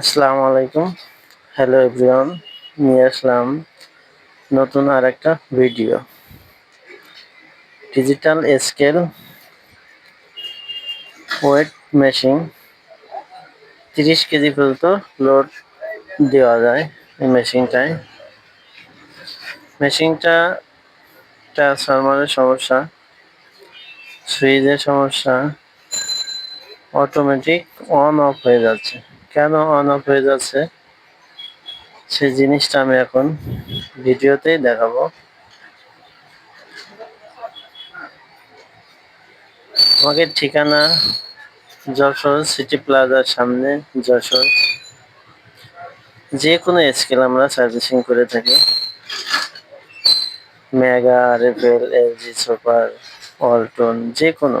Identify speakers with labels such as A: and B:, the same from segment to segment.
A: আসসালামু আলাইকুম। Hello everyone নিয়ে আসলাম নতুন আর একটা video digital scale weight machine তিরিশ কেজি পর্যন্ত লোড দেওয়া যায় এই মেশিনটায় মেশিনটা ট্রান্সফরমারের সমস্যা সুইচের সমস্যা অটোমেটিক অন অফ হয়ে যাচ্ছে। কেন অন অফ হয়ে যাচ্ছে? সেই জিনিসটা আমি এখন ভিডিওতেই দেখাবো। আমাকে ঠিকানা যশোর সিটি প্লাজার সামনে, যশোর। যে কোনো স্কেল আমরা সার্ভিসিং করে থাকি। মেগা রেফেল এলজি সুপার অল্টন যে কোনো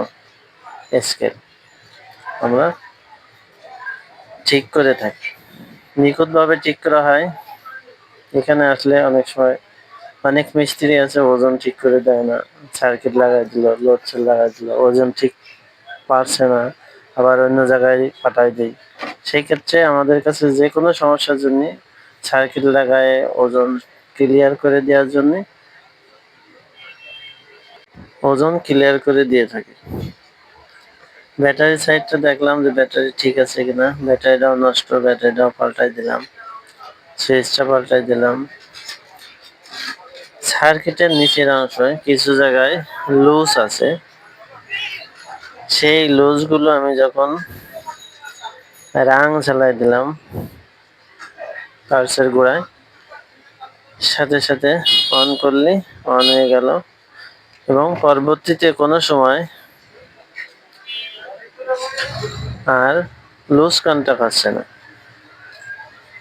A: স্কেল আমরা ঠিক করে থাকি। নিখুঁতভাবে ঠিক করা হয়। এখানে আসলে অনেক সময় অনেক মিস্ত্রি আছে, ওজন ঠিক করে দেয় না। সার্কিট লাগাই দিল লোড সেল লাগাই দিল, ওজন ঠিক পারছে না। আবার অন্য জায়গায় পাঠাই দিই। সেই ক্ষেত্রে আমাদের কাছে যে কোনো সমস্যার জন্য সার্কিট লাগায় ওজন ক্লিয়ার করে দেওয়ার জন্য ওজন ক্লিয়ার করে দিয়ে থাকি। ব্যাটারি সাইডটা দেখলাম যে ব্যাটারি ঠিক আছে কিনা। ব্যাটারিটাও নষ্ট ব্যাটারিটাও পাল্টাই দিলাম। সুইচটা পাল্টাই দিলাম। সার্কিটের নিচের অংশ কিছু জায়গায় লুজ আছে। সেই লুজগুলো আমি যখন রাং চালাই দিলাম পার্সের গোড়ায়, সাথে সাথে অন করলে অন হয়ে গেল এবং পরবর্তীতে কোনো সময় আর লুজ কন্টাক্ট আসছে না।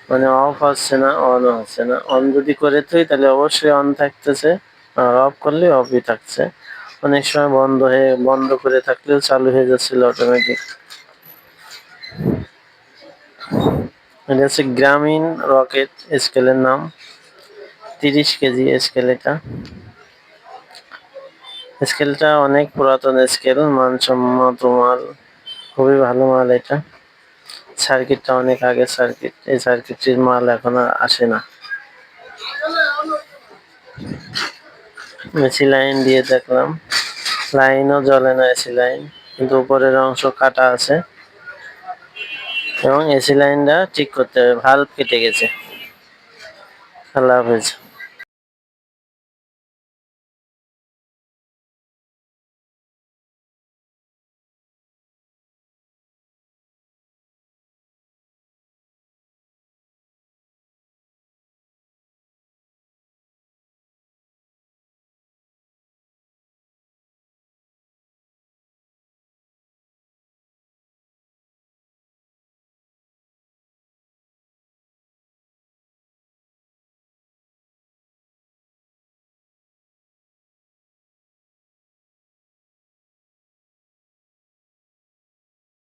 A: মানে অফ হচ্ছে না অন হচ্ছে না। অন যদি করে থাকি তাহলে অবশ্যই অন থাকতেছে। আর অফ করলে অফই থাকছে। অনেক সময় বন্ধ হয়ে, বন্ধ করে থাকলেও চালু হয়ে যাচ্ছিল অটোমেটিক এটা হচ্ছে গ্রামীণ রকেট স্কেলের নাম। তিরিশ কেজি স্কেল এটা। স্কেলটা অনেক পুরাতন স্কেল মানসম্মত মাল। খুবই ভালো মাল এটা। সার্কিটটা অনেক আগে সার্কিট, এই সার্কিটটির মাল এখন আসে না। এসি লাইন দিয়ে দেখলাম। লাইনও জ্বলে না এসি লাইন, কিন্তু উপরের অংশ কাটা আছে। এবং এসি লাইনটা ঠিক করতে হবে ভাল্ব কেটে গেছে। আল্লাহ হাফেজ।